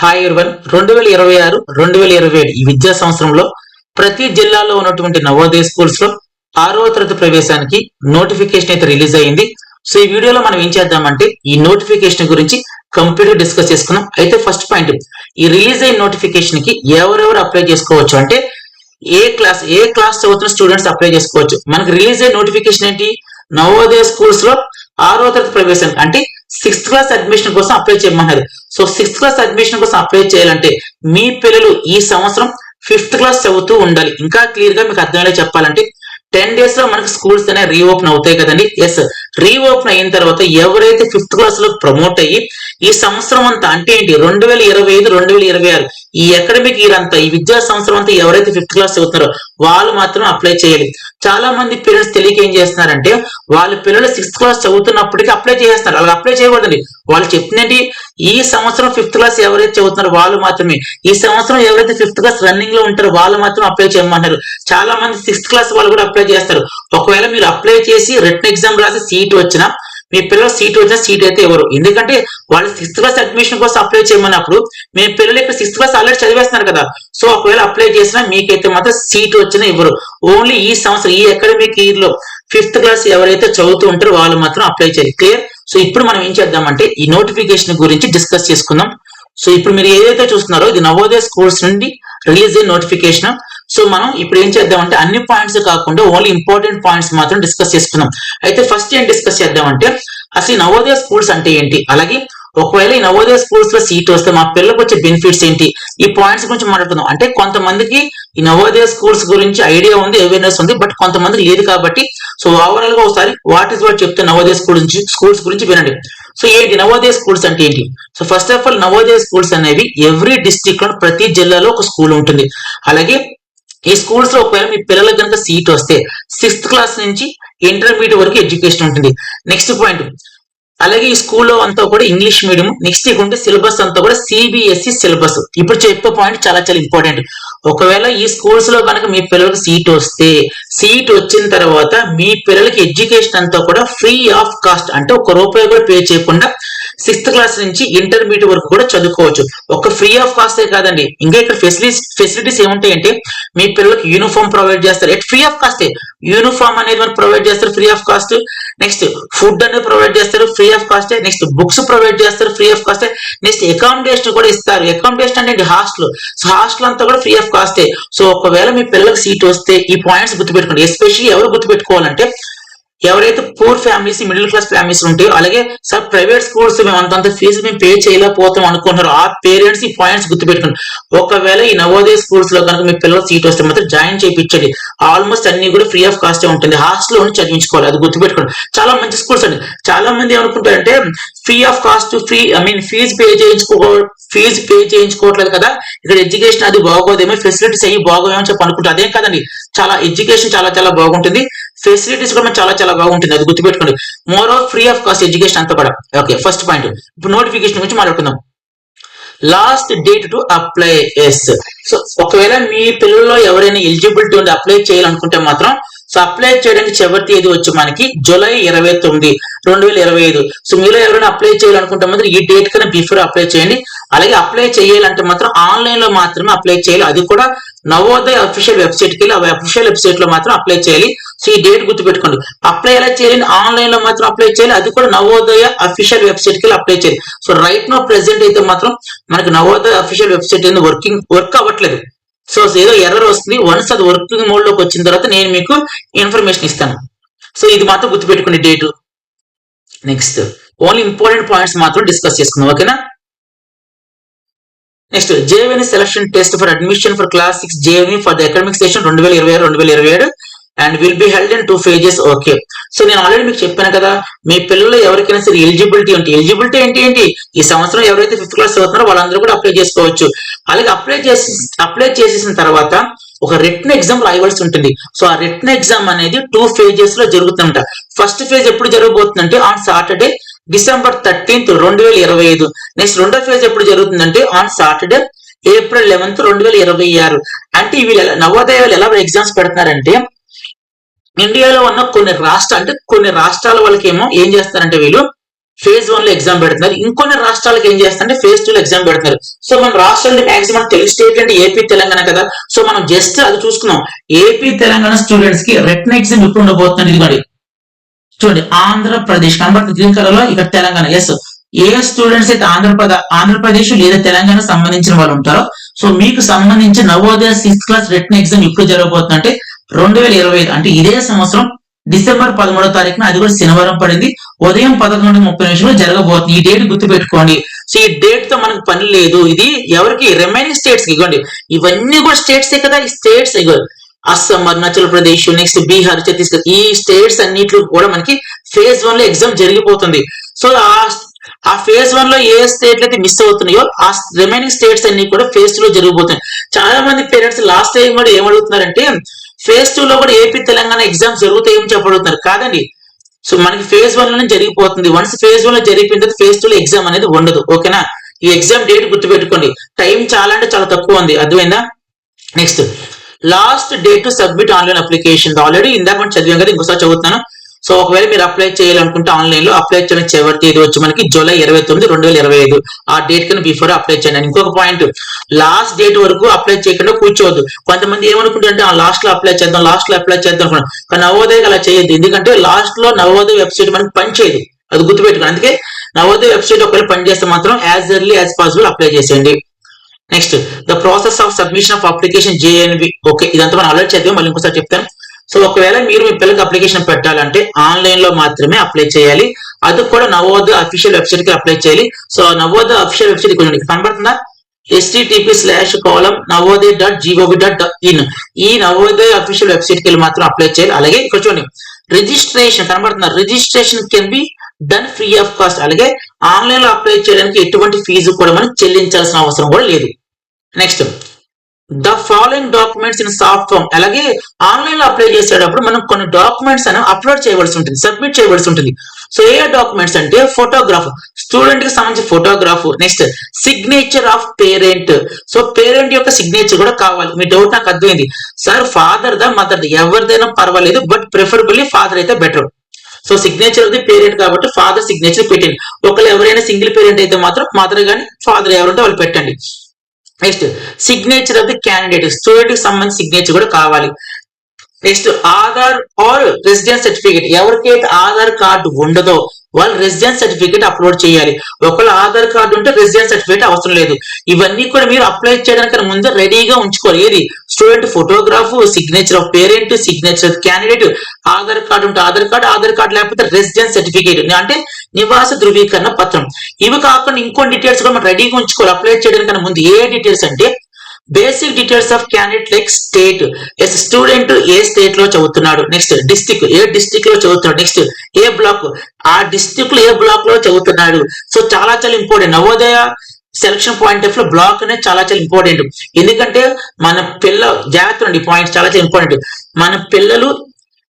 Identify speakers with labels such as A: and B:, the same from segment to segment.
A: Hi ఇర్వన్ రెండు వేల ఇరవై ఆరు రెండు వేల ఇరవై ఏడు ఈ విద్యా సంవత్సరంలో ప్రతి జిల్లాలో ఉన్నటువంటి నవోదయ స్కూల్స్లో ఆరవ తరగతి ప్రవేశానికి నోటిఫికేషన్ అయితే రిలీజ్ అయ్యింది. సో ఈ వీడియోలో మనం ఏం చేద్దామంటే ఈ నోటిఫికేషన్ గురించి కంప్లీట్గా డిస్కస్ చేసుకున్నాం. అయితే ఫస్ట్ పాయింట్ ఈ రిలీజ్ అయిన నోటిఫికేషన్కి ఎవరెవరు అప్లై చేసుకోవచ్చు అంటే ఏ క్లాస్ ఏ క్లాస్ చదువుతున్న స్టూడెంట్స్ అప్లై చేసుకోవచ్చు. మనకి రిలీజ్ అయిన నోటిఫికేషన్ ఏంటి? నవోదయ స్కూల్స్లో ఆరో తరగతి ప్రవేశం అంటే సిక్స్త్ క్లాస్ అడ్మిషన్ కోసం అప్లై చేయమన్నారు సో సిక్స్త్ క్లాస్ అడ్మిషన్ కోసం అప్లై చేయాలంటే మీ పిల్లలు ఈ సంవత్సరం ఫిఫ్త్ క్లాస్ చదువుతూ ఉండాలి. ఇంకా క్లియర్గా మీకు అర్థమయ్యేలా చెప్పాలంటే టెన్ డేస్లో మనకి స్కూల్స్ అనేవి రీఓపెన్ అవుతాయి కదండి. ఎస్ రీఓపెన్ అయిన తర్వాత ఎవరైతే ఫిఫ్త్ క్లాస్లో ప్రమోట్ అయ్యి ఈ సంవత్సరం అంతా అంటే ఏంటి? రెండు వేల ఇరవై ఐదు రెండు వేల ఇరవై ఆరు ఈ అకాడమిక్ ఇయర్ అంతా ఈ విద్యా సంవత్సరం అంతా ఎవరైతే ఫిఫ్త్ క్లాస్ చదువుతున్నారో వాళ్ళు మాత్రం అప్లై చేయాలి చాలా మంది పేరెంట్స్ తెలియక ఏం చేస్తున్నారంటే వాళ్ళ పిల్లలు సిక్స్త్ క్లాస్ చదువుతున్నప్పటికీ అప్లై చేస్తున్నారు అలా అప్లై చేయకూడదండి వాళ్ళు చెప్తుందండి ఈ సంవత్సరం ఫిఫ్త్ క్లాస్ ఎవరైతే చదువుతున్నారో వాళ్ళు మాత్రమే. ఈ సంవత్సరం ఎవరైతే ఫిఫ్త్ క్లాస్ రన్నింగ్లో ఉంటారో వాళ్ళు మాత్రం అప్లై చేయమంటారు చాలా మంది సిక్స్త్ క్లాస్ వాళ్ళు కూడా అప్లై చేస్తారు. ఒకవేళ మీరు అప్లై చేసి రిటర్న్ ఎగ్జామ్ రాసి సీట్ వచ్చినా మీ పిల్లలు సీట్ వచ్చినా సీట్ అయితే ఎవరు? ఎందుకంటే వాళ్ళు సిక్స్త్ క్లాస్ అడ్మిషన్ కోసం అప్లై చేయమన్నప్పుడు మీ పిల్లలు ఇక్కడ సిక్స్త్ క్లాస్ ఆల్రెడీ చదివేస్తున్నారు కదా. సో ఒకవేళ అప్లై చేసినా మీకైతే మాత్రం సీట్ వచ్చినా ఇవ్వరు ఓన్లీ ఈ సంవత్సరం ఈ అకాడమిక్ ఇయర్లో ఫిఫ్త్ క్లాస్ ఎవరైతే చదువుతూ ఉంటారో వాళ్ళు మాత్రం అప్లై చేయాలి. క్లియర్ సో ఇప్పుడు మనం ఏం చేద్దామంటే ఈ నోటిఫికేషన్ గురించి డిస్కస్ చేసుకుందాం. సో ఇప్పుడు మీరు ఏదైతే చూస్తున్నారో ఇది నవోదయ స్కూల్స్ నుండి రిలీజ్ అయిన నోటిఫికేషన్ సో మనం ఇప్పుడు ఏం చేద్దామంటే అన్ని పాయింట్స్ కాకుండా ఓన్లీ ఇంపార్టెంట్ పాయింట్స్ మాత్రం డిస్కస్ చేసుకుందాం. అయితే ఫస్ట్ ఏం డిస్కస్ చేద్దామంటే అసలు ఈ నవోదయ స్కూల్స్ అంటే ఏంటి? అలాగే ఒకవేళ ఈ నవోదయ స్కూల్స్లో సీట్ వస్తే మా పిల్లలకు వచ్చే బెనిఫిట్స్ ఏంటి? ఈ పాయింట్స్ గురించి మాట్లాడుకుందాం. అంటే కొంతమందికి ఈ నవోదయ స్కూల్స్ గురించి ఐడియా ఉంది అవేర్నెస్ ఉంది బట్ కొంతమంది లేదు కాబట్టి సో ఓవరాల్గా ఒకసారి వాట్ ఇస్ వాట్ చెప్తే నవోదయ స్కూల్ నుంచి స్కూల్స్ గురించి వినండి. సో ఏంటి? నవోదయ స్కూల్స్ అంటే ఏంటి? So first of all Navodaya schools అనేవి ఎవ్రీ డిస్టిక్లో ప్రతి జిల్లాలో ఒక స్కూల్ ఉంటుంది. అలాగే ఈ స్కూల్స్లో ఒకవేళ మీ పిల్లలకు కనుక సీట్ వస్తే సిక్స్త్ క్లాస్ నుంచి ఇంటర్మీడియట్ వరకు ఎడ్యుకేషన్ ఉంటుంది. నెక్స్ట్ పాయింట్ అలాగే ఈ స్కూల్లో అంతా కూడా ఇంగ్లీష్ మీడియం నెక్స్ట్ ఇకుంటే సిలబస్ అంతా కూడా సిబిఎస్ఈ సిలబస్. ఇప్పుడు చెప్పే పాయింట్ చాలా చాలా ఇంపార్టెంట్ ఒకవేళ ఈ స్కూల్స్లో కనుక మీ పిల్లలకు సీట్ వస్తే సీట్ వచ్చిన తర్వాత మీ పిల్లలకి ఎడ్యుకేషన్ అంతా కూడా ఫ్రీ ఆఫ్ కాస్ట్ అంటే ఒక రూపాయి కూడా పే చేయకుండా సిక్స్త్ క్లాస్ నుంచి ఇంటర్మీడియట్ వరకు కూడా చదువుకోవచ్చు. ఒక ఫ్రీ ఆఫ్ కాస్ట్ కాదండి. ఇంకా ఇక్కడ ఫెసిలిటీస్ ఫెసిలిటీస్ ఏముంటాయంటే మీ పిల్లలకి యూనిఫామ్ ప్రొవైడ్ చేస్తారు. At free of cost uniform అనేది మనకు ప్రొవైడ్ చేస్తారు free of cost. Next food అనేది ప్రొవైడ్ చేస్తారు free of cost next books provide చేస్తారు free of cost next accommodation కూడా ఇస్తారు. అకామిడేషన్ అంటే హాస్టల్. సో హాస్టల్ అంతా కూడా ఫ్రీ ఆఫ్ కాస్టే సో ఒకవేళ మీ పిల్లలకు సీట్ వస్తే ఈ పాయింట్స్ గుర్తుపెట్టుకోండి. ఎస్పెషల్లీ ఎవరు గుర్తుపెట్టుకోవాలంటే ఎవరైతే poor families middle class families ఉంటాయో అలాగే సార్ ప్రైవేట్ స్కూల్స్ మేము అంతంత ఫీజు మేము పే చేయలేకపోతాం అనుకుంటున్నారు. ఆ పేరెంట్స్ ఈ పాయింట్స్ గుర్తుపెట్టుకోండి. ఒకవేళ ఈ నవోదయ స్కూల్స్లో కనుక మీ పిల్లలు సీట్ వస్తే మాత్రం జాయిన్ చేయించండి. ఆల్మోస్ట్ అన్ని కూడా ఫ్రీ ఆఫ్ కాస్ట్ ఉంటుంది. హాస్టల్ ఉండి చదివించుకోవాలి. అది గుర్తుపెట్టుకోండి. చాలా మంచి స్కూల్స్ అండి. చాలా మంది ఏమనుకుంటారంటే free of cost free I mean fee pay చేయించుకో ఫీజు పే చేయించుకోవట్లేదు కదా. ఇక్కడ ఎడ్యుకేషన్ అది బాగోదేమో ఫెసిలిటీస్ అవి బాగోదేమో చెప్పి అనుకుంటారు. అదేం కదండి. చాలా ఎడ్యుకేషన్ చాలా చాలా బాగుంటుంది. ఫెసిలిటీస్ కూడా చాలా చాలా బాగుంటుంది. అది గుర్తుపెట్టుకోండి. More of free of cost education అంతా కూడా. ఓకే ఫస్ట్ పాయింట్ ఇప్పుడు నోటిఫికేషన్ గురించి మాట్లాడుకుందాం. Last date to apply is so ఒకవేళ మీ పిల్లల్లో ఎవరైనా ఎలిజిబిలిటీ ఉండి అప్లై చేయాలనుకుంటే మాత్రం సో అప్లై చేయడానికి చివరి తేదీ వచ్చి మనకి జూలై ఇరవై తొమ్మిది రెండు వేల ఇరవై ఐదు. సో మీలో ఎవరైనా అప్లై చేయాలనుకుంటే మాత్రం ఈ డేట్ కన్నా బిఫోర్ అప్లై చేయండి. అలాగే అప్లై చేయాలంటే మాత్రం ఆన్లైన్లో మాత్రమే అప్లై చేయాలి. అది కూడా నవోదయ అఫీషియల్ వెబ్సైట్కి వెళ్ళి ఆ అఫీషియల్ వెబ్సైట్లో మాత్రం అప్లై చేయాలి. సో ఈ డేట్ గుర్తుపెట్టుకోండి. అప్లై ఎలా చేయాలి ఆన్లైన్లో మాత్రం అప్లై చేయాలి. అది కూడా నవోదయ అఫీషియల్ వెబ్సైట్కి అప్లై చేయాలి. సో రైట్ నో ప్రెసెంట్ అయితే మాత్రం మనకి నవోదయ అఫీషియల్ వెబ్సైట్ అనేది వర్కింగ్ వర్క్ అవ్వట్లేదు. సో ఏదో ఎర్రర్ వస్తుంది వన్స్ అది వర్కింగ్ మోడ్లోకి వచ్చిన తర్వాత నేను మీకు ఇన్ఫర్మేషన్ ఇస్తాను. సో ఇది మాత్రం గుర్తుపెట్టుకునే date next only important points మాత్రం డిస్కస్ చేసుకుందాం ఓకేనా next JNV selection test for admission for class six JNV for the academic session రెండు వేల ఇరవై ఆరు రెండు వేల ఇరవై ఏడు. And will be held in two phases okay so నేను ఆల్రెడీ మీకు చెప్పాను కదా మీ పిల్లలు ఎవరికైనా సరే ఎలిజిబిలిటీ ఉంటే ఎలిజిబిలిటీ ఏంటి ఏంటి? ఈ సంవత్సరం ఎవరైతే ఫిఫ్త్ క్లాస్ చదువుతున్నారో వాళ్ళందరూ కూడా అప్లై చేసుకోవచ్చు. అలాగే అప్లై చేసి అప్లై చేసేసిన తర్వాత ఒక రిటర్న్ ఎగ్జామ్ రాయవలసి ఉంటుంది. సో ఆ రిటర్న్ ఎగ్జామ్ అనేది టూ ఫేజెస్లో జరుగుతుంట ఫస్ట్ ఫేజ్ ఎప్పుడు జరగబోతుందంటే ఆన్ సాటర్డే డిసెంబర్ థర్టీన్త్ రెండు వేల ఇరవై ఐదు. నెక్స్ట్ రెండో ఫేజ్ ఎప్పుడు జరుగుతుందంటే ఆన్ సాటర్డే ఏప్రిల్ లెవెన్త్ రెండు వేల ఇరవై ఆరు. అంటే వీళ్ళు నవోదయాలు ఎలా ఎగ్జామ్స్ పెడుతున్నారంటే ఇండియాలో ఉన్న కొన్ని రాష్ట్ర అంటే కొన్ని రాష్ట్రాల వాళ్ళకేమో ఏం చేస్తారంటే వీళ్ళు ఫేజ్ వన్లో ఎగ్జామ్ పెడుతున్నారు. ఇంకొన్ని రాష్ట్రాలకు ఏం చేస్తారంటే ఫేజ్ టూ లో ఎగ్జామ్ పెడుతున్నారు. సో మన రాష్ట్రాలు మాక్సిమం తెలుగు స్టేట్ అంటే ఏపీ తెలంగాణ కదా. సో మనం జస్ట్ అది చూసుకున్నాం. ఏపీ తెలంగాణ స్టూడెంట్స్కి రిటర్న్ ఎగ్జామ్ ఇప్పుడు ఉండబోతుంది ఇదిగోండి చూడండి ఆంధ్రప్రదేశ్. కనబడుతుంది గ్రీన్ కలర్లో ఇక్కడ తెలంగాణ. ఎస్ ఏ స్టూడెంట్స్ అయితే ఆంధ్రప్రదేశ్ ఆంధ్రప్రదేశ్ లేదా తెలంగాణ సంబంధించిన వాళ్ళు ఉంటారో సో మీకు సంబంధించి Navodaya sixth class written exam ఇప్పుడు జరగబోతుందంటే రెండు వేల ఇరవై ఐదు అంటే ఇదే సంవత్సరం డిసెంబర్ పదమూడో తారీఖున అది కూడా శనివారం పడింది. ఉదయం పదకొండు ముప్పై నిమిషంలో జరగబోతుంది. ఈ డేట్ గుర్తు పెట్టుకోండి సో ఈ డేట్తో మనకు పని లేదు. ఇది ఎవరికి? రిమైనింగ్ స్టేట్స్కి ఇవ్వండి. ఇవన్నీ కూడా స్టేట్స్ కదా? ఈ స్టేట్స్ అస్సాం అరుణాచల్ ప్రదేశ్ నెక్స్ట్ బీహార్ ఛత్తీస్గఢ్ ఈ స్టేట్స్ అన్నిట్లో కూడా మనకి ఫేజ్ వన్లో ఎగ్జామ్ జరిగిపోతుంది. సో ఆ ఆ ఫేజ్ వన్లో ఏ స్టేట్లు అయితే మిస్ అవుతున్నాయో ఆ రిమైనింగ్ స్టేట్స్ అన్ని కూడా ఫేజ్ టూ లో జరిగిపోతున్నాయి చాలా మంది పేరెంట్స్ లాస్ట్ టైం కూడా ఏమడుగుతున్నారంటే ఫేజ్ టూ లో కూడా ఏపీ తెలంగాణ ఎగ్జామ్స్ జరుగుతాయని చెప్పబడుతున్నారు. కాదండి. సో మనకి ఫేజ్ వన్లోనే జరిగిపోతుంది. వన్స్ ఫేజ్ వన్లో జరిగిపోయిన తర్వాత ఫేజ్ టూ లో ఎగ్జామ్ అనేది ఉండదు. ఓకేనా? ఈ ఎగ్జామ్ డేట్ గుర్తుపెట్టుకోండి. టైం చాలా అంటే చాలా తక్కువ ఉంది. అర్థమైందా? Next last date to submit online application already ఇందాక మనం చదివాం కదా ఇంకోసారి చదువుతున్నాను. సో ఒకవేళ మీరు అప్లై చేయాలనుకుంటే ఆన్లైన్లో అప్లై చేయడం చివరి తేదీ వచ్చి మనకి జూలై ఇరవై తొమ్మిది రెండు వేల ఇరవై ఐదు. ఆ డేట్ కన్నా బిఫోర్ అప్లై చేయండి. ఇంకొక పాయింట్ లాస్ట్ డేట్ వరకు అప్లై చేయకుండా కూర్చోవద్దు. కొంతమంది ఏమనుకుంటారంటే ఆ లాస్ట్లో అప్లై చేద్దాం లాస్ట్లో అప్లై చేద్దాం అనుకున్నాం కానీ నవోదయ అలా చేయద్దు. ఎందుకంటే లాస్ట్లో నవోదయ వెబ్సైట్ మనకి పనిచేయదు అది గుర్తుపెట్టుకోండి. అందుకే నవోదయ వెబ్సైట్ ఒకవేళ పనిచేస్తే మాత్రం as early as possible apply చేసేయండి. Next the process of submission of application JNV okay ఇదంతా మనం ఆల్రెడీ చదివాం. మళ్ళీ ఇంకోసారి చెప్తాను. సో ఒకవేళ మీరు మీ పిల్లలకి అప్లికేషన్ పెట్టాలంటే ఆన్లైన్లో మాత్రమే అప్లై చేయాలి. అది కూడా నవోదయ అఫీషియల్ వెబ్సైట్కి అప్లై చేయాలి. సో నవోదయ అఫీషియల్ వెబ్సైట్ కొంచెం కనబడుతుందా? HTTP slash colon Navodaya dot gov dot in ఈ నవోదయ అఫీషియల్ వెబ్సైట్కి వెళ్ళి మాత్రం అప్లై చేయాలి. అలాగే ఇక్కడ చూడండి. రిజిస్ట్రేషన్ కనబడుతుందా? Registration can be done free of cost అలాగే ఆన్లైన్లో అప్లై చేయడానికి ఎటువంటి ఫీజు కూడా మనం చెల్లించాల్సిన అవసరం కూడా లేదు. Next the following documents in soft form అలాగే ఆన్లైన్లో అప్లై చేసేటప్పుడు మనం కొన్ని డాక్యుమెంట్స్ అని అప్లోడ్ చేయవలసి ఉంటుంది సబ్మిట్ చేయవలసి ఉంటుంది. సో ఏ డాక్యుమెంట్స్ అంటే ఫోటోగ్రాఫ్ స్టూడెంట్కి సంబంధించిన photograph next signature of parent so parent యొక్క సిగ్నేచర్ కూడా కావాలి. మీ డౌట్ నాకు అర్థమైంది. సార్ ఫాదర్ దా మదర్ దా ఎవరిదైనా పర్వాలేదు బట్ ప్రిఫరబుల్లీ ఫాదర్ అయితే బెటర్ సో సిగ్నేచర్ అది ది పేరెంట్ కాబట్టి ఫాదర్ సిగ్నేచర్ పెట్టండి. ఒకవేళ ఎవరైనా సింగిల్ పేరెంట్ అయితే మాత్రం మదర్ కానీ ఫాదర్ ఎవరుంటే వాళ్ళు పెట్టండి. Next signature of the candidate స్టూడెంట్కి సంబంధించి సిగ్నేచర్ కూడా కావాలి. Next Aadhaar or residence certificate ఎవరికైతే ఆధార్ కార్డు ఉండదో వాళ్ళు రెసిడెన్స్ సర్టిఫికేట్ అప్లోడ్ చేయాలి. ఒకవేళ ఆధార్ కార్డు ఉంటే రెసిడెన్స్ సర్టిఫికేట్ అవసరం లేదు. ఇవన్నీ కూడా మీరు అప్లై చేయడానికి ముందు రెడీగా ఉంచుకోవాలి. ఏది? Student photograph signature of parent signature of candidate Aadhaar card ఉంటే ఆధార్ కార్డు ఆధార్ కార్డు లేకపోతే రెసిడెన్స్ సర్టిఫికేట్ అంటే నివాస ధృవీకరణ పత్రం. ఇవి కాకుండా ఇంకో డీటెయిల్స్ కూడా మనం రెడీగా ఉంచుకోవాలి. అప్లై చేయడానికి ముందు ఏ డీటెయిల్స్ అంటే basic details of candidate like state is student ఏ స్టేట్లో చదువుతున్నాడు? నెక్స్ట్ డిస్టిక్ ఏ డిస్టిక్లో చదువుతున్నాడు? నెక్స్ట్ ఏ బ్లాక్ ఆ డిస్టిక్లో ఏ బ్లాక్లో చదువుతున్నాడు. సో చాలా చాలా ఇంపార్టెంట్ నవోదయ సెలక్షన్ పాయింట్ ఆఫ్లో బ్లాక్ అనేది చాలా చాలా ఇంపార్టెంట్ ఎందుకంటే మన పిల్ల జాగ్రత్త అండి పాయింట్స్ చాలా చాలా ఇంపార్టెంట్ మన పిల్లలు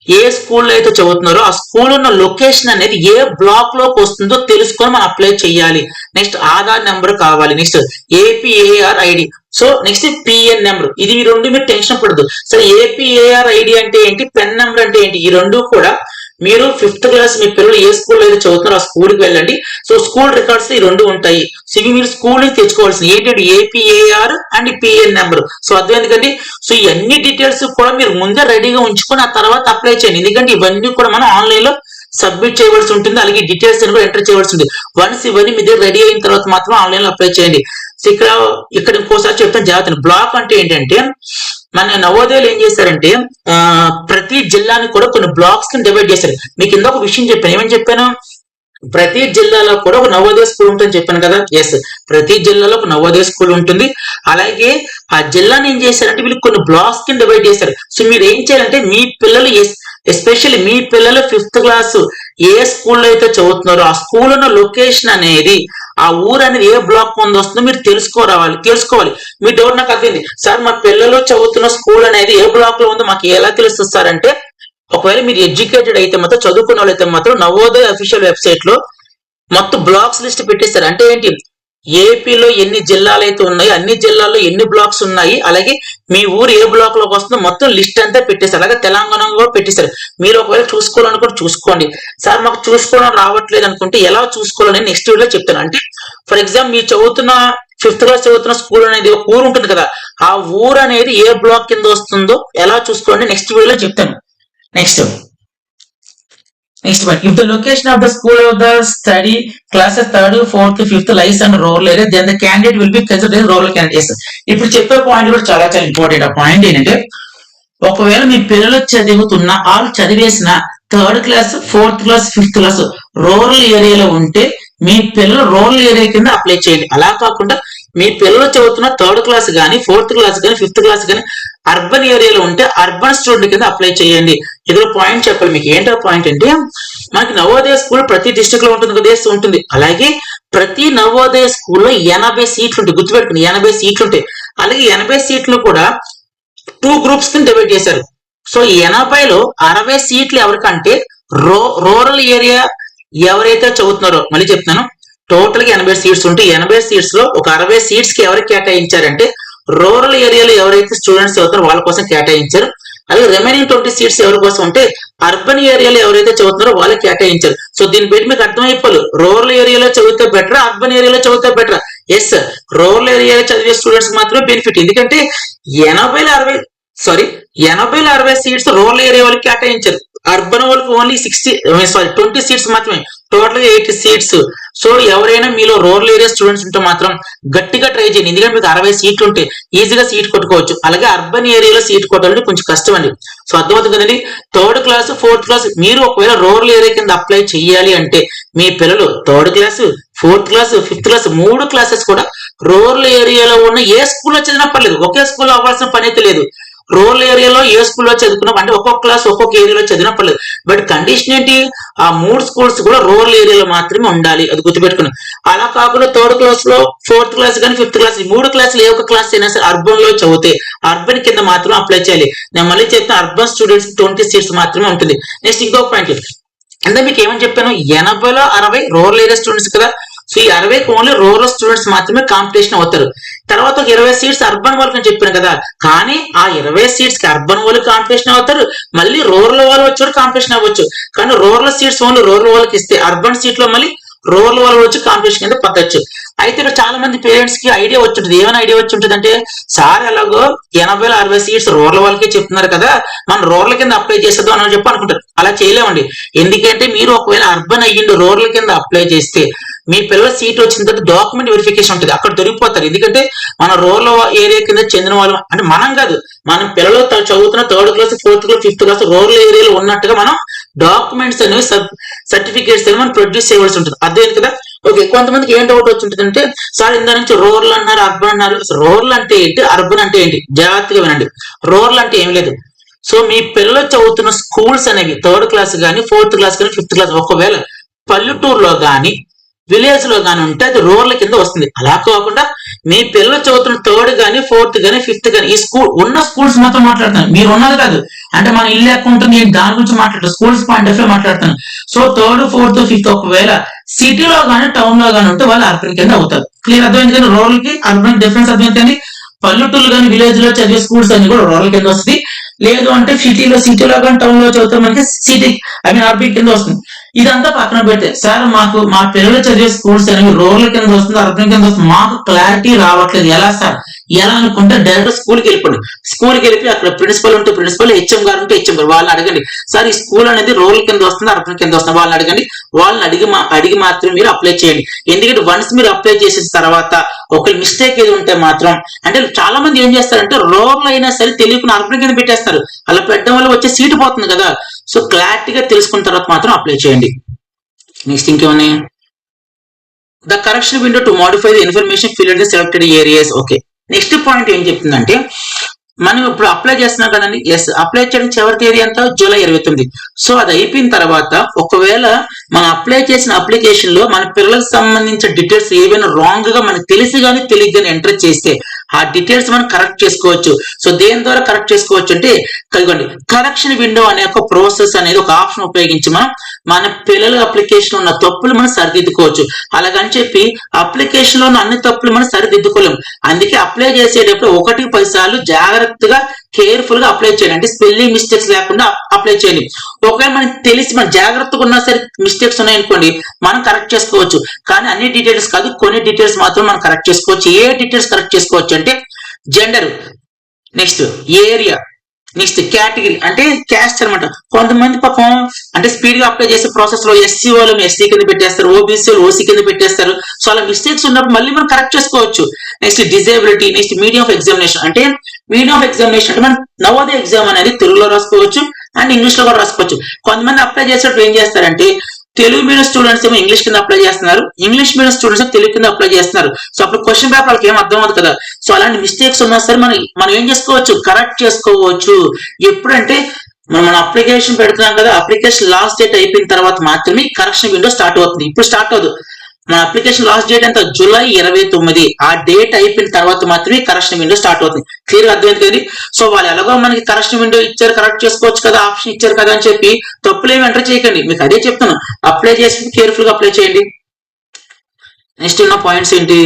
A: ఏ స్కూల్లో అయితే చదువుతున్నారో ఆ స్కూల్ ఉన్న లొకేషన్ అనేది ఏ బ్లాక్లోకి వస్తుందో తెలుసుకొని మనం అప్లై చేయాలి. నెక్స్ట్ ఆధార్ నెంబర్ కావాలి. Next APAAR ID so next PEN number ఇది ఈ రెండు మీరు టెన్షన్ పడదు. సరే ఏపీఏఆర్ ఐడి అంటే ఏంటి? పెన్ నెంబర్ అంటే ఏంటి? ఈ రెండు కూడా మీరు ఫిఫ్త్ క్లాస్ మీ పిల్లలు ఏ స్కూల్లో అయితే చదువుతారో ఆ స్కూల్కి వెళ్ళండి. సో స్కూల్ రికార్డ్స్ ఈ రెండు ఉంటాయి. సో ఇవి మీరు స్కూల్ నుంచి తెచ్చుకోవాల్సింది. ఏంటంటే APAAR and PEN number so అర్థం ఎందుకంటే సో ఈ అన్ని డీటెయిల్స్ కూడా మీరు ముందే రెడీగా ఉంచుకొని ఆ తర్వాత అప్లై చేయండి. ఎందుకంటే ఇవన్నీ కూడా మనం ఆన్లైన్లో సబ్మిట్ చేయవలసి ఉంటుంది. అలాగే డీటెయిల్స్ అని కూడా ఎంటర్ చేయవలసి ఉంటుంది. వన్స్ ఇవన్నీ మీ దగ్గర రెడీ అయిన తర్వాత మాత్రం ఆన్లైన్లో అప్లై చేయండి. సో ఇక్కడ ఇక్కడ ఇంకోసారి చెప్తాను జాగ్రత్త బ్లాక్ అంటే ఏంటంటే మన నవోదయాలు ఏం చేశారంటే ఆ, ప్రతి జిల్లాని కూడా కొన్ని బ్లాక్స్ డివైడ్ చేశారు మీకు ఇందాక ఒక విషయం చెప్పాను. ఏమని చెప్పాను? ప్రతి జిల్లాలో కూడా ఒక నవోదయ స్కూల్ ఉంటుందని చెప్పాను కదా? ఎస్ ప్రతి జిల్లాలో ఒక నవోదయ స్కూల్ ఉంటుంది. అలాగే ఆ జిల్లాని ఏం చేశారంటే వీళ్ళు కొన్ని బ్లాక్స్ కింద డివైడ్ చేశారు సో మీరు ఏం చేయాలంటే మీ పిల్లలు ఎస్ ఎస్పెషల్లీ మీ పిల్లలు ఫిఫ్త్ క్లాస్ ఏ స్కూల్లో అయితే చదువుతున్నారో ఆ స్కూల్ ఉన్న లొకేషన్ అనేది ఆ ఊరు అనేది ఏ బ్లాక్ ముందు వస్తుందో మీరు తెలుసుకోరావాలి తెలుసుకోవాలి. మీ డౌట్ నాకు అర్థమైంది. సార్ మా పిల్లలు చదువుతున్న స్కూల్ అనేది ఏ బ్లాక్లో ఉందో మాకు ఎలా తెలుస్తుంది సార్ అంటే ఒకవేళ మీరు ఎడ్యుకేటెడ్ అయితే మాత్రం చదువుకున్న వాళ్ళైతే మాత్రం నవోదయ అఫీషియల్ వెబ్సైట్లో మొత్తం బ్లాక్స్ లిస్ట్ పెట్టేస్తారు. అంటే ఏంటి? ఏపీలో ఎన్ని జిల్లాలు అయితే ఉన్నాయో అన్ని జిల్లాల్లో ఎన్ని బ్లాక్స్ ఉన్నాయి అలాగే మీ ఊరు ఏ బ్లాక్లోకి వస్తుందో మొత్తం లిస్ట్ అంతా పెట్టేశారు. అలాగే తెలంగాణ కూడా పెట్టేశారు. మీరు ఒకవేళ చూసుకోవాలనుకుంటే చూసుకోండి. సార్ మాకు చూసుకోవడం రావట్లేదు అనుకుంటే ఎలా చూసుకోవాలని నెక్స్ట్ వీడియో చెప్తాను. అంటే ఫర్ ఎగ్జాంపుల్ మీరు చదువుతున్న ఫిఫ్త్ క్లాస్ చదువుతున్న స్కూల్ అనేది ఒక ఊరు ఉంటుంది కదా ఆ ఊరు అనేది ఏ బ్లాక్ కింద వస్తుందో ఎలా చూసుకోండి నెక్స్ట్ వీడియోలో చెప్తాను. Next next one if the location of the school of the study classes third fourth fifth life and rural area then the candidate will be consider rural candidates ఇప్పుడు చెప్పే పాయింట్ కూడా చాలా చాలా ఇంపార్టెంట్ ఆ point ఏంటంటే ఒకవేళ మీ పిల్లలు చదువుతున్న వాళ్ళు చదివేసిన third class fourth class fifth class rural ఏరియాలో ఉంటే మీ పిల్లలు రూరల్ ఏరియా కింద అప్లై చేయండి. అలా కాకుండా మీ పిల్లలు చదువుతున్న థర్డ్ క్లాస్ కానీ ఫోర్త్ క్లాస్ కానీ ఫిఫ్త్ క్లాస్ కానీ అర్బన్ ఏరియాలో ఉంటే అర్బన్ స్టూడెంట్ కింద అప్లై చేయండి. ఇందులో పాయింట్ చెప్పాలి. మీకు ఏంటో పాయింట్ అంటే మనకి నవోదయ స్కూల్ ప్రతి డిస్టిక్లో ఉంటుంది కదా ఉంటుంది. అలాగే ప్రతి నవోదయ స్కూల్లో ఎనభై సీట్లు ఉంటాయి. గుర్తుపెట్టుకుని ఎనభై సీట్లు ఉంటాయి. అలాగే ఎనభై సీట్లు కూడా టూ గ్రూప్స్ కింద డివైడ్ చేశారు. సో ఎనభైలో అరవై సీట్లు ఎవరికంటే రో రూరల్ ఏరియా ఎవరైతే చదువుతున్నారో మళ్ళీ చెప్తున్నాను టోటల్గా ఎనభై సీట్స్ ఉంటే ఎనభై సీట్స్లో ఒక అరవై సీట్స్కి ఎవరికి కేటాయించారంటే రూరల్ ఏరియాలో ఎవరైతే స్టూడెంట్స్ చదువుతారో వాళ్ళ కోసం కేటాయించారు. అలాగే రిమైనింగ్ ట్వంటీ సీట్స్ ఎవరి కోసం ఉంటే అర్బన్ ఏరియాలో ఎవరైతే చదువుతున్నారో వాళ్ళకి కేటాయించారు. సో దీన్ని బట్టి మీకు అర్థమైపోలు రూరల్ ఏరియాలో చదివితే బెటర్ అర్బన్ ఏరియాలో చదివితే బెటర్ ఎస్ రూరల్ ఏరియాలో చదివే స్టూడెంట్స్ మాత్రమే బెనిఫిట్ ఎందుకంటే ఎనభైలో అరవై సారీ ఎనభై అరవై సీట్స్ రూరల్ ఏరియా వాళ్ళకి కేటాయించారు. అర్బన్ వాళ్ళకి only sixty sorry twenty seats మాత్రమే. Total eight eighty seats so ఎవరైనా మీలో రూరల్ ఏరియా స్టూడెంట్స్ ఉంటే మాత్రం గట్టిగా ట్రై చేయండి. ఎందుకంటే మీకు అరవై సీట్లు ఉంటే ఈజీగా సీట్ కొట్టుకోవచ్చు. అలాగే అర్బన్ ఏరియాలో సీట్ కొట్టాలంటే కొంచెం కష్టం అండి. సో అర్థమవుతుంది కదండి? థర్డ్ క్లాస్ ఫోర్త్ క్లాస్ మీరు ఒకవేళ రూరల్ ఏరియా కింద అప్లై చేయాలి అంటే మీ పిల్లలు third class fourth class fifth class మూడు క్లాసెస్ కూడా రూరల్ ఏరియాలో ఉన్న ఏ స్కూల్లో చదివినా పర్లేదు. ఒకే స్కూల్లో అవ్వాల్సిన పని అయితే లేదు. రూరల్ ఏరియాలో ఏ స్కూల్లో చదువుకున్నాం అంటే ఒక్కొక్క క్లాస్ ఒక్కొక్క ఏరియాలో చదివినా పర్లేదు. బట్ కండిషన్ ఏంటి? ఆ మూడు స్కూల్స్ కూడా రూరల్ ఏరియాలో మాత్రమే ఉండాలి. అది గుర్తుపెట్టుకున్నాం అలా కాకుండా థర్డ్ క్లాస్లో ఫోర్త్ క్లాస్ కానీ ఫిఫ్త్ క్లాస్ మూడు క్లాసులు ఏ ఒక్క క్లాస్ అయినా సరే అర్బన్లో చదివితే అర్బన్ కింద మాత్రం అప్లై చేయాలి. నేను మళ్ళీ చెప్తాను అర్బన్ స్టూడెంట్స్ ట్వంటీ సీట్స్ మాత్రమే ఉంటుంది. నెక్స్ట్ ఇంకో పాయింట్ అంటే మీకు ఏమని చెప్పాను? ఎనభైలో అరవై రూరల్ ఏరియా స్టూడెంట్స్ కదా. సో ఈ అరవైకి ఓన్లీ రూరల్ స్టూడెంట్స్ మాత్రమే కాంపిటీషన్ అవుతారు. తర్వాత ఒక ఇరవై సీట్స్ అర్బన్ వాళ్ళకి అని చెప్పాను కదా. కానీ ఆ ఇరవై సీట్స్కి అర్బన్ వాళ్ళు కాంపిటీషన్ అవుతారు. మళ్ళీ రూరల్ వాళ్ళు వచ్చి కాంపిటీషన్ అవ్వచ్చు. కానీ రూరల్ సీట్స్ ఓన్లీ రూరల్ వాళ్ళకి ఇస్తే అర్బన్ సీట్లో మళ్ళీ రూరల్ వాళ్ళు వచ్చి కాంపిటీషన్ కింద పట్టచ్చు అయితే ఇక్కడ చాలా మంది పేరెంట్స్కి ఐడియా వచ్చి ఏమైనా ఐడియా వచ్చి ఉంటుంది అంటే సార్ ఎలాగో ఎనభై అరవై సీట్స్ రూరల్ వాళ్ళకి చెప్తున్నారు కదా. మనం రూరల్ కింద అప్లై చేసేద్దాం అని చెప్పి అనుకుంటారు. అలా చేయలేమండి. ఎందుకంటే మీరు ఒకవేళ అర్బన్ అయ్యిండు రూరల్ కింద అప్లై చేస్తే మీ పిల్లల సీట్ వచ్చిన తర్వాత డాక్యుమెంట్ వెరిఫికేషన్ ఉంటుంది. అక్కడ దొరికిపోతారు. ఎందుకంటే మన రూరల్ ఏరియా కింద చెందిన వాళ్ళు అంటే మనం కాదు మనం పిల్లలు చదువుతున్న third class fourth class fifth class rural ఏరియాలో ఉన్నట్టుగా మనం డాక్యుమెంట్స్ అనేవి సర్టిఫికేట్స్ అనేవి మనం ప్రొడ్యూస్ చేయవలసి ఉంటుంది. అదే కదా. ఓకే కొంతమందికి ఏం డౌట్ వచ్చింటుంది అంటే సార్ ఇందా నుంచి రూరల్ అన్నారు అర్బన్ అన్నారు. రూరల్ అంటే ఏంటి? అర్బన్ అంటే ఏంటి? జాగ్రత్తగా వినండి. రూరల్ అంటే ఏం లేదు. సో మీ పిల్లలు చదువుతున్న స్కూల్స్ అనేవి థర్డ్ క్లాస్ కానీ ఫోర్త్ క్లాస్ కానీ ఫిఫ్త్ క్లాస్ ఒకవేళ పల్లెటూరులో కానీ విలేజ్లో కానీ ఉంటే అది రూరల్ కింద వస్తుంది. అలా కాకుండా మీ పిల్లలు చదువుతున్న థర్డ్ కానీ ఫోర్త్ కానీ ఫిఫ్త్ కానీ ఈ స్కూల్ ఉన్న స్కూల్స్ మాత్రం మాట్లాడుతాను మీరు ఉన్నది కాదు. అంటే మన ఇల్లు ఎక్కడ ఉంటుంది నేను దాని గురించి మాట్లాడుతా. స్కూల్స్ పాయింట్ ఆఫ్ వ్యూ మాట్లాడతాను సో థర్డ్ ఫోర్త్ ఫిఫ్త్ ఒకవేళ సిటీలో కానీ టౌన్లో కానీ ఉంటే వాళ్ళు అర్బన్ కింద అవుతారు. క్లియర్ అర్థమైంది కానీ రూరల్కి అర్బన్ డిఫరెన్స్ అర్థమైంది పల్లెటూరు కానీ విలేజ్లో చదివే స్కూల్స్ అన్ని కూడా రూరల్ కింద వస్తుంది లేదు అంటే సిటీలో సిటీలో కానీ టౌన్లో చదివితే మనకి సిటీ ఐ మీన్ ఆర్బిట్ కింద వస్తుంది. ఇదంతా పక్కన పెడితే సార్ మాకు మా పిల్లలు చదివే స్కూల్స్ అనేవి రూరల్ కింద వస్తుంది అర్బన్ కింద వస్తుంది. మాకు క్లారిటీ రావట్లేదు. ఎలా సార్? ఎలా అనుకుంటే డైరెక్ట్ స్కూల్కి వెళ్ళిపోండి. స్కూల్కి వెళ్ళి అక్కడ ప్రిన్సిపల్ ఉంటే ప్రిన్సిపల్ హెచ్ఎం గారు ఉంటే హెచ్ఎం గారు. వాళ్ళని అడగండి. సార్ ఈ స్కూల్ అనేది రూరల్ కింద వస్తుంది అర్బన్ కింద వస్తుంది. వాళ్ళని అడగండి. వాళ్ళని అడిగి మా అడిగి మాత్రం మీరు అప్లై చేయండి. ఎందుకంటే వన్స్ మీరు అప్లై చేసిన తర్వాత ఒక మిస్టేక్ ఏది ఉంటే మాత్రం అంటే చాలా మంది ఏం చేస్తారంటే రూరల్ అయినా సరే తెలియకుండా అర్బన్ కింద పెట్టేస్తారు. అలా పెట్టడం వల్ల వచ్చే సీటు పోతుంది కదా. సో క్లారిటీగా తెలుసుకున్న తర్వాత మాత్రం అప్లై చేయండి. Next ఇంకేమన్నాయి? The correction window to modify the information fill selected areas okay next point ఏం చెప్తుందంటే మనం ఇప్పుడు అప్లై చేస్తున్నాం కదండి. ఎస్ అప్లై చేయడం చివరి తేదీ అంతా జూలై ఇరవై తొమ్మిది. సో అది అయిపోయిన తర్వాత ఒకవేళ మనం అప్లై చేసిన అప్లికేషన్లో మన పిల్లలకు సంబంధించిన డీటెయిల్స్ ఏవైనా రాంగ్గా మనకు తెలిసి కానీ తెలియక కానీ ఎంటర్ చేస్తే ఆ డీటెయిల్స్ మనం కరెక్ట్ చేసుకోవచ్చు. సో దేని ద్వారా కరెక్ట్ చేసుకోవచ్చు అంటే కలగండి కరెక్షన్ విండో అనే ఒక ప్రాసెస్ అనేది ఒక ఆప్షన్ ఉపయోగించి మనం మన పిల్లల అప్లికేషన్ ఉన్న తప్పులు మనం సరిదిద్దుకోవచ్చు. అలాగని చెప్పి అప్లికేషన్లో ఉన్న అన్ని తప్పులు మనం సరిదిద్దుకోలేము. అందుకే అప్లై చేసేటప్పుడు ఒకటి పది సార్లు జాగ్రత్తగా కేర్ఫుల్గా అప్లై చేయండి. అంటే స్పెల్లింగ్ మిస్టేక్స్ లేకుండా అప్లై చేయండి. ఒకవేళ మనకి తెలిసి మన జాగ్రత్తగా ఉన్నా సరే మిస్టేక్స్ ఉన్నాయనుకోండి మనం కరెక్ట్ చేసుకోవచ్చు. కానీ అన్ని డీటెయిల్స్ కాదు కొన్ని డీటెయిల్స్ మాత్రం మనం కరెక్ట్ చేసుకోవచ్చు. ఏ డీటెయిల్స్ కరెక్ట్ చేసుకోవచ్చు అంటే gender next area next category అంటే క్యాస్ట్ అన్నమాట. కొంతమంది పాపం అంటే స్పీడ్గా అప్లై చేసే ప్రాసెస్లో ఎస్సీ వాళ్ళు ఎస్సీ కింద పెట్టేస్తారు ఓబీసీ వాళ్ళు ఓసీ కింద పెట్టేస్తారు. సో అలా మిస్టేక్స్ ఉన్నప్పుడు మళ్ళీ మనం కరెక్ట్ చేసుకోవచ్చు. Next disability next medium of examination అంటే మీడియం ఆఫ్ ఎగ్జామినేషన్ అంటే మనం నవోదయ ఎగ్జామ్ అనేది తెలుగులో రాసుకోవచ్చు అండ్ ఇంగ్లీష్లో కూడా రాసుకోవచ్చు. కొంతమంది అప్లై చేసేటప్పుడు ఏం చేస్తారంటే తెలుగు మీడియం స్టూడెంట్స్ ఏమో ఇంగ్లీష్ కింద అప్లై చేస్తున్నారు. ఇంగ్లీష్ మీడియం స్టూడెంట్స్ తెలుగు కింద అప్లై చేస్తున్నారు. సో అప్పుడు క్వశ్చన్ పేపర్ వాళ్ళకి ఏం అర్థం అవుతుంది కదా? సో అలాంటి మిస్టేక్స్ ఉన్నా సరే మనం మనం ఏం చేసుకోవచ్చు? కరెక్ట్ చేసుకోవచ్చు. ఎప్పుడంటే మనం మన అప్లికేషన్ పెడుతున్నాం కదా అప్లికేషన్ లాస్ట్ డేట్ అయిపోయిన తర్వాత మాత్రమే కరెక్షన్ విండో స్టార్ట్ అవుతుంది. ఇప్పుడు స్టార్ట్ అవుతుంది మన అప్లికేషన్ లాస్ట్ డేట్ ఎంత? జూలై ఇరవై తొమ్మిది. ఆ డేట్ అయిపోయిన తర్వాత మాత్రమే కరెక్షన్ విండో స్టార్ట్ అవుతుంది. క్లియర్ అర్థమైంది కదా సో వాళ్ళు ఎలాగో మనకి కరెక్షన్ విండో ఇచ్చారు కరెక్ట్ చేసుకోవచ్చు కదా ఆప్షన్ ఇచ్చారు కదా అని చెప్పి తప్పులేమి ఎంటర్ చేయకండి. మీకు అదే చెప్తాను అప్లై చేసి కేర్ఫుల్గా అప్లై చేయండి. నెక్స్ట్ ఉన్న పాయింట్స్ ఏంటి?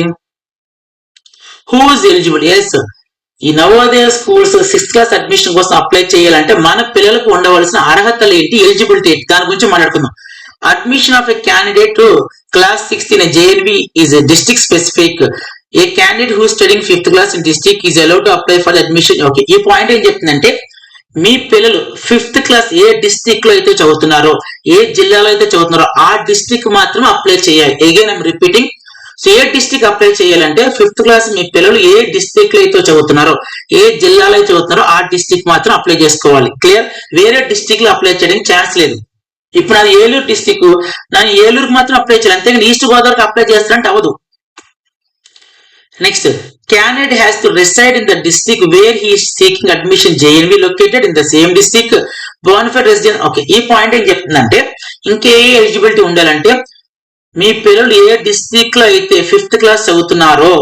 A: హూఇస్ ఎలిజిబుల్ ఎస్ ఈ Navodaya schools sixth class admission కోసం అప్లై చేయాలంటే మన పిల్లలకు ఉండవలసిన అర్హతలు ఏంటి? ఎలిజిబిలిటీ ఏంటి? దాని గురించి మాట్లాడుకుందాం. Admission of a candidate class sixth in JNV is district specific a candidate who studying fifth class in district is allowed to apply for admission okay ఈ పాయింట్ ఏం చెప్తుందంటే మీ పిల్లలు ఫిఫ్త్ క్లాస్ ఏ డిస్ట్రిక్ట్లో అయితే చదువుతున్నారో ఏ జిల్లాలో అయితే చదువుతున్నారో ఆ డిస్ట్రిక్ట్ మాత్రం అప్లై చేయాలి. అగైన్ ఐమ్ రిపీటింగ్ సో ఏ డిస్ట్రిక్ట్ అప్లై చేయాలంటే ఫిఫ్త్ క్లాస్ మీ పిల్లలు ఏ డిస్ట్రిక్ట్లో అయితే చదువుతున్నారో ఏ జిల్లాలో అయితే చదువుతున్నారో ఆ డిస్ట్రిక్ట్ మాత్రం అప్లై చేసుకోవాలి. క్లియర్ వేరే డిస్ట్రిక్ట్లో అప్లై చేయడానికి ఛాన్స్ లేదు. ఇప్పుడు అది ఏలూరు డిస్టిక్ నేను ఏలూరుకి మాత్రం అప్లై చేయాలి. అంతేగాని ఈస్ట్ గోదావరికి అప్లై చేస్తారంటే అవ్వదు. Next candidate has to reside in the district where he seeking admission JNV located in the same district district. Resident okay ఈ పాయింట్ ఏం చెప్తుందంటే ఇంకే ఎలిజిబిలిటీ ఉండాలంటే మీ పిల్లలు ఏ డిస్టిక్లో అయితే ఫిఫ్త్ క్లాస్ చదువుతున్నారో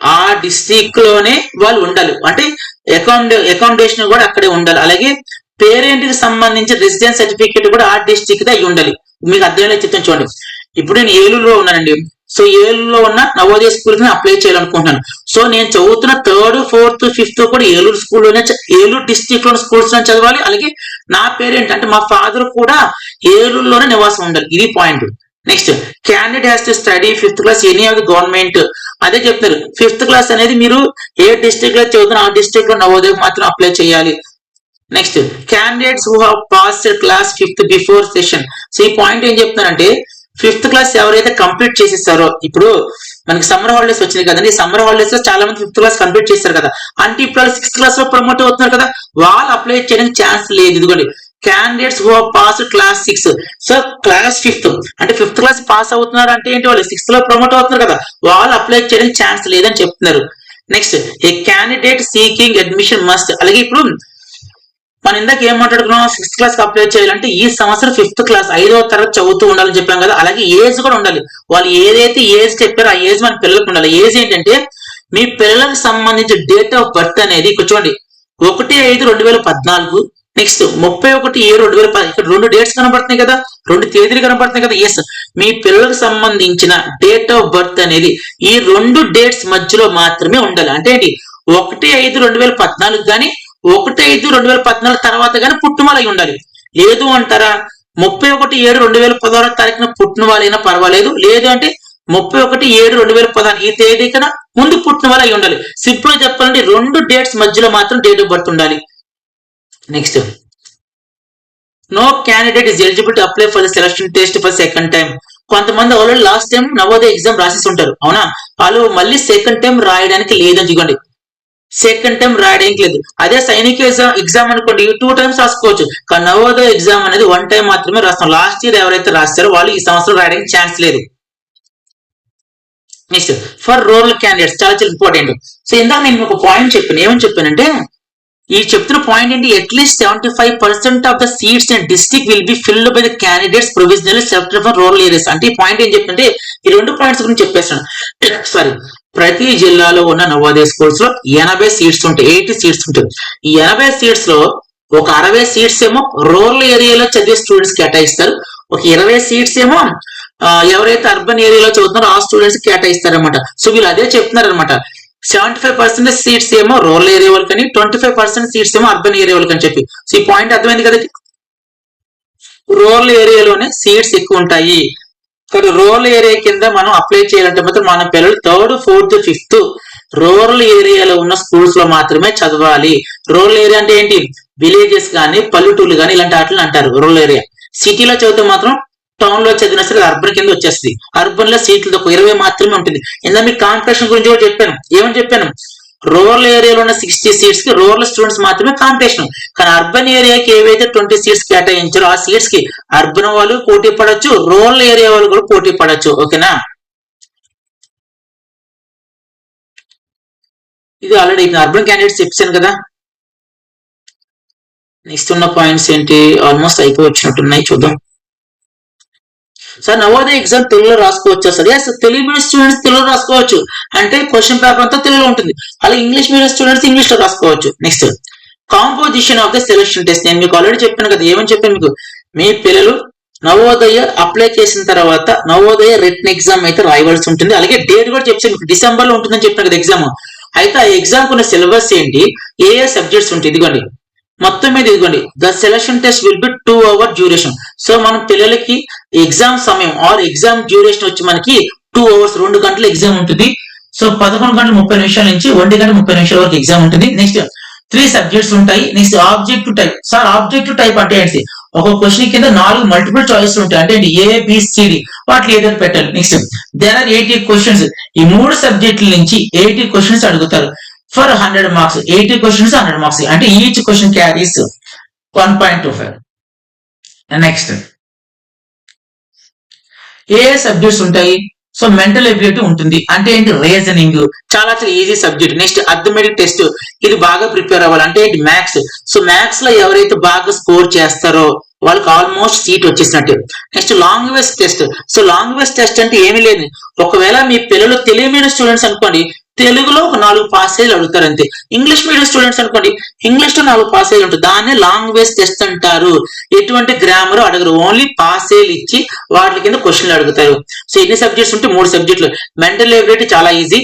A: ఆ డిస్టిక్లోనే వాళ్ళు ఉండాలి. అంటే అకామిడే అకామిడేషన్ కూడా అక్కడే ఉండాలి. అలాగే పేరెంట్కి సంబంధించి రెసిడెన్స్ సర్టిఫికేట్ కూడా ఆ డిస్ట్రిక్ట్ అయి ఉండాలి మీకు అర్థమయ్యేలా చెప్తాను చూడండి. ఇప్పుడు నేను ఏలూరులో ఉన్నానండి. సో ఏలూరులో ఉన్న నవోదయ స్కూల్కి అప్లై చేయాలనుకుంటున్నాను. సో నేను చదువుతున్న థర్డ్ ఫోర్త్ ఫిఫ్త్ కూడా ఏలూరు స్కూల్లోనే ఏలూరు డిస్ట్రిక్ట్లోని స్కూల్స్లో చదవాలి. అలాగే నా పేరెంట్ అంటే మా ఫాదర్ కూడా ఏలూరులోనే నివాసం ఉండాలి. ఇది point next candidate has to study fifth class any of the government అదే చెప్తారు ఫిఫ్త్ క్లాస్ అనేది మీరు ఏ డిస్ట్రిక్ట్లో చదువుతున్న ఆ డిస్ట్రిక్ట్లో నవోదయం మాత్రం అప్లై చేయాలి. Next candidates who have pass class fifth before session so ఈ పాయింట్ ఏం చెప్తున్నారంటే ఫిఫ్త్ క్లాస్ ఎవరైతే కంప్లీట్ చేసేస్తారో ఇప్పుడు మనకి సమ్మర్ హాలిడేస్ వచ్చినాయి కదండి సమ్మర్ హాలిడేస్లో చాలా మంది ఫిఫ్త్ క్లాస్ కంప్లీట్ చేస్తారు కదా. అంటే ఇప్పుడు సిక్స్త్ క్లాస్లో ప్రమోట్ అవుతున్నారు కదా వాళ్ళు అప్లై చేయడానికి ఛాన్స్ లేదు. ఇదిగోండి candidates who pass class six so class fifth అంటే ఫిఫ్త్ క్లాస్ పాస్ అవుతున్నారు అంటే ఏంటి వాళ్ళు? సిక్స్త్లో ప్రమోట్ అవుతున్నారు కదా వాళ్ళు అప్లై చేయడానికి ఛాన్స్ లేదని చెప్తున్నారు. Next a candidate seeking admission must అలాగే ఇప్పుడు మనం ఇందాక ఏం మాట్లాడుకున్నాం సిక్స్త్ క్లాస్ అప్లై చేయాలంటే ఈ సంవత్సరం ఫిఫ్త్ క్లాస్ ఐదవ తరగతి చదువుతూ ఉండాలని చెప్పాం కదా. అలాగే ఏజ్ కూడా ఉండాలి. వాళ్ళు ఏదైతే ఏజ్ చెప్పారో ఆ ఏజ్ మన పిల్లలకు ఉండాలి. ఏజ్ ఏంటంటే మీ పిల్లలకు సంబంధించి డేట్ ఆఫ్ బర్త్ అనేది ఇక్కడ చూడండి. ఒకటి ఐదు రెండు వేల పద్నాలుగు నెక్స్ట్ ముప్పై ఒకటి ఏడు రెండు వేల పది ఇక్కడ రెండు డేట్స్ కనబడుతున్నాయి కదా. రెండు తేదీలు కనబడుతున్నాయి కదా. ఎస్ మీ పిల్లలకు సంబంధించిన డేట్ ఆఫ్ బర్త్ అనేది ఈ రెండు డేట్స్ మధ్యలో మాత్రమే ఉండాలి. అంటే ఏంటి? ఒకటి ఐదు రెండు వేల పద్నాలుగు కానీ ఒకటి ఐదు రెండు వేల పద్నాలుగు తర్వాత కానీ పుట్టుమల అయి ఉండాలి. లేదు అంటారా? ముప్పై ఒకటి ఏడు రెండు వేల పదహారు తారీఖున పుట్టిన వాళ్ళైనా పర్వాలేదు. లేదు అంటే ముప్పై ఒకటి ఏడు రెండు వేల పదహారు ఈ తేదీ కన్నా ముందు పుట్టిన వాళ్ళు అయి ఉండాలి. సింపుల్గా చెప్పాలంటే రెండు డేట్స్ మధ్యలో మాత్రం డేట్ ఆఫ్ బర్త్ ఉండాలి. Next. No candidate is eligible to apply for the selection test for second time. కొంతమంది already last time Navodaya exam రాసేసి ఉంటారు. అవునా? వాళ్ళు మళ్ళీ సెకండ్ టైం రాయడానికి లేదని చూడండి. సెకండ్ టైం రాయడానికి లేదు. అదే సైనిక ఎగ్జామ్ ఎగ్జామ్ అనుకోండి టూ టైమ్స్ రాసుకోవచ్చు. కానీ నవోదయ ఎగ్జామ్ అనేది వన్ టైం మాత్రమే రాస్తాం. లాస్ట్ ఇయర్ ఎవరైతే రాస్తారో వాళ్ళు ఈ సంవత్సరం రాయడానికి ఛాన్స్ లేదు. నెక్స్ట్ ఫర్ రూరల్ క్యాండిడేట్స్ చాలా చాలా ఇంపార్టెంట్ సో ఇందాక నేను ఒక పాయింట్ చెప్పాను. ఏమని చెప్పానంటే ఈ చెప్తున్న పాయింట్ ఏంటి? At least seventy five percent of the seats and district will be filled by the candidates provisional selected for rural areas అంటే ఈ పాయింట్ ఏం చెప్తుంటే ఈ రెండు పాయింట్స్ గురించి చెప్పేస్తాను. సారీ ప్రతి జిల్లాలో ఉన్న నవోదయ స్కూల్స్లో ఎనభై సీట్స్ ఉంటాయి ఎయిటీ సీట్స్ ఉంటాయి. ఈ ఎనభై సీట్స్లో ఒక అరవై సీట్స్ ఏమో రూరల్ ఏరియాలో చదివే స్టూడెంట్స్ కేటాయిస్తారు. ఒక ఇరవై సీట్స్ ఏమో ఎవరైతే అర్బన్ ఏరియాలో చదువుతున్నారో ఆ స్టూడెంట్స్ కేటాయిస్తారనమాట సో వీళ్ళు అదే చెప్తున్నారు అనమాట సెవెంటీ ఫైవ్ పర్సెంట్ సీట్స్ ఏమో రూరల్ ఏరియా వాళ్ళకని ట్వంటీ ఫైవ్ పర్సెంట్ సీట్స్ ఏమో అర్బన్ ఏరియా వాళ్ళకని చెప్పి. సో ఈ పాయింట్ అర్థమైంది కదా రూరల్ ఏరియాలోనే సీట్స్ ఎక్కువ ఉంటాయి. కానీ రూరల్ ఏరియా కింద మనం అప్లై చేయాలంటే మాత్రం మన పిల్లలు థర్డ్ ఫోర్త్ ఫిఫ్త్ రూరల్ ఏరియాలో ఉన్న స్కూల్స్లో మాత్రమే చదవాలి. రూరల్ ఏరియా అంటే ఏంటి? విలేజెస్ కానీ పల్లెటూర్లు కానీ ఇలాంటి వాటిని అంటారు రూరల్ ఏరియా సిటీలో చదివితే మాత్రం టౌన్లో చదివినా సరే అర్బన్ కింద వచ్చేస్తుంది. అర్బన్లో సీట్లు తక్కువ ఇరవై మాత్రమే ఉంటుంది. ఇందా మీ కాంపిటీషన్ గురించి కూడా చెప్పాను. ఏమని చెప్పాను? రూరల్ ఏరియాలో ఉన్న సిక్స్టీ సీట్స్కి రూరల్ స్టూడెంట్స్ మాత్రమే కాంపిటీషన్ కానీ అర్బన్ ఏరియాకి ఏవైతే ట్వంటీ సీట్స్ కేటాయించారో ఆ సీట్స్కి అర్బన్ వాళ్ళు పోటీ పడవచ్చు రూరల్ ఏరియా వాళ్ళు కూడా పోటీ పడవచ్చు ఓకేనా? ఇది ఆల్రెడీ అర్బన్ క్యాండిడేట్స్ చెప్పాను కదా. నెక్స్ట్ ఉన్న పాయింట్స్ ఏంటి? ఆల్మోస్ట్ అయిపోయి వచ్చినట్టున్నాయి. చూద్దాం. సార్ నవోదయ ఎగ్జామ్ తెలుగులో రాసుకోవచ్చు sir. Yes Telugu medium students తెలుగులో రాసుకోవచ్చు. అంటే క్వశ్చన్ పేపర్ అంతా తెలుగులో ఉంటుంది. అలాగే ఇంగ్లీష్ మీడియం స్టూడెంట్స్ ఇంగ్లీష్లో రాసుకోవచ్చు. Next composition of the selection test నేను మీకు ఆల్రెడీ చెప్పాను కదా ఏమని చెప్పాను మీకు? మీ పిల్లలు నవోదయ అప్లై చేసిన తర్వాత నవోదయ రిటర్న్ ఎగ్జామ్ అయితే రాయవలసి ఉంటుంది. అలాగే డేట్ కూడా చెప్పాను మీకు డిసెంబర్లో ఉంటుందని చెప్పాను కదా ఎగ్జామ్ అయితే ఆ ఎగ్జామ్ ఉన్న సిలబస్ ఏంటి? ఏ ఏ సబ్జెక్ట్స్ ఉంటాయి? ఇదిగోండి. మొత్తం మీద ఇదిగోండి the selection test will be two hour duration so మనం పిల్లలకి ఎగ్జామ్ సమయం ఆర్ ఎగ్జామ్ డ్యూరేషన్ వచ్చి మనకి టూ అవర్స్ రెండు గంటల ఎగ్జామ్ ఉంటుంది. సో పదకొండు గంటల ముప్పై నిమిషాల నుంచి ఒంటి గంట ముప్పై నిమిషాల వరకు ఎగ్జామ్ ఉంటుంది. నెక్స్ట్ త్రీ సబ్జెక్ట్స్ ఉంటాయి. Next objective type sir objective type అంటే ఏంటి? ఒక క్వశ్చన్ కింద నాలుగు మల్టిపుల్ చాయిస్ ఉంటాయి. అంటే ఏ బిసిడి వాటి ఏదైనా పెట్టాలి. Next there are eighty questions ఈ మూడు సబ్జెక్టుల నుంచి ఎయిటీ క్వశ్చన్స్ అడుగుతారు. For hundred marks eighty questions hundred marks అంటే each question carries one point two five next ఏ సబ్జెక్ట్స్ ఉంటాయి? సో మెంటల్ ఎబిలిటీ ఉంటుంది. అంటే ఏంటి? రీజనింగ్ చాలా చాలా easy subject next arithmetic test ఇది బాగా ప్రిపేర్ అవ్వాలి. అంటే ఏంటి? మ్యాథ్స్ సో మ్యాథ్స్లో ఎవరైతే బాగా స్కోర్ చేస్తారో వాళ్ళకి almost seat వచ్చేసినట్టు. Next language test so language test అంటే ఏమీ లేదు. ఒకవేళ మీ పిల్లలు తెలియమైన స్టూడెంట్స్ అనుకోండి తెలుగులో ఒక నాలుగు పాసేజ్ అడుగుతారు అంతే. ఇంగ్లీష్ మీడియం స్టూడెంట్స్ అనుకోండి ఇంగ్లీష్లో నాలుగు పాసేజ్ ఉంటుంది. దాన్ని లాంగ్వేజ్ టెస్ట్ అంటారు. ఎటువంటి గ్రామర్ అడగరు. ఓన్లీ పాసేలు ఇచ్చి వాటి కింద క్వశ్చన్లు అడుగుతారు. సో ఎన్ని సబ్జెక్ట్స్ ఉంటే మూడు సబ్జెక్టులు. మెంటల్ ఎబిలిటీ చాలా ఈజీ.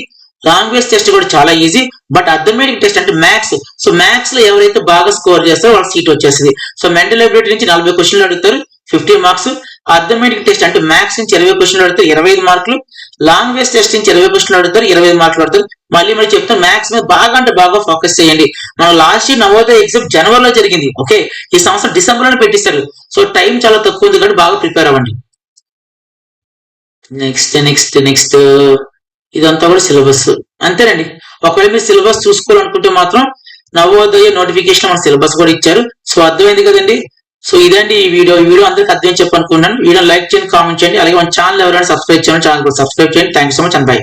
A: లాంగ్వేజ్ టెస్ట్ కూడా చాలా ఈజీ. బట్ అథమెటిక్ టెస్ట్ అంటే మ్యాథ్స్. సో మ్యాథ్స్లో ఎవరైతే బాగా స్కోర్ చేస్తారో వాళ్ళ సీట్ వచ్చేసింది సో మెంటల్ ఎబిలిటీ నుంచి నలభై క్వశ్చన్లు అడుగుతారు. Fifty marks. అథమెటిక్ టెస్ట్ అంటే మ్యాథ్స్ నుంచి ఇరవై క్వశ్చన్లు అడుగుతారు ఇరవై ఐదు మార్కులు. లాంగ్వేజ్ టెస్ట్ నుంచి ఇరవై క్వశ్చన్లు అడుగుతారు ఇరవై ఐదు మార్కులు అడుగుతారు. మళ్ళీ మరి చెప్తాను మ్యాథ్స్ మీద బాగా అంటే బాగా ఫోకస్ చేయండి. మనం లాస్ట్ ఇయర్ నవోదయ ఎగ్జామ్ జనవరిలో జరిగింది ఓకే ఈ సంవత్సరం డిసెంబర్లో పెట్టిస్తారు. సో టైం చాలా తక్కువ ఉంది కాబట్టి బాగా ప్రిపేర్ అవ్వండి. నెక్స్ట్ నెక్స్ట్ నెక్స్ట్ ఇదంతా కూడా సిలబస్ అంతేనండి. ఒకవేళ మీరు సిలబస్ చూసుకోవాలనుకుంటే మాత్రం నవోదయ నోటిఫికేషన్ మన సిలబస్ కూడా ఇచ్చారు. సో అర్థమైంది కదండి? సో ఇదండి ఈ వీడియో. ఈ వీడియో అందరికి అర్థం చెప్పనుకున్నాను వీడియో లైక్ చేయండి కామెంట్ చేయండి. అలాగే మన ఛానల్ ఎవరైనా సబ్స్క్రైబ్ చేయండి ఛానల్ కూడా సబ్స్క్రైబ్ చేయండి. Thank so much and bye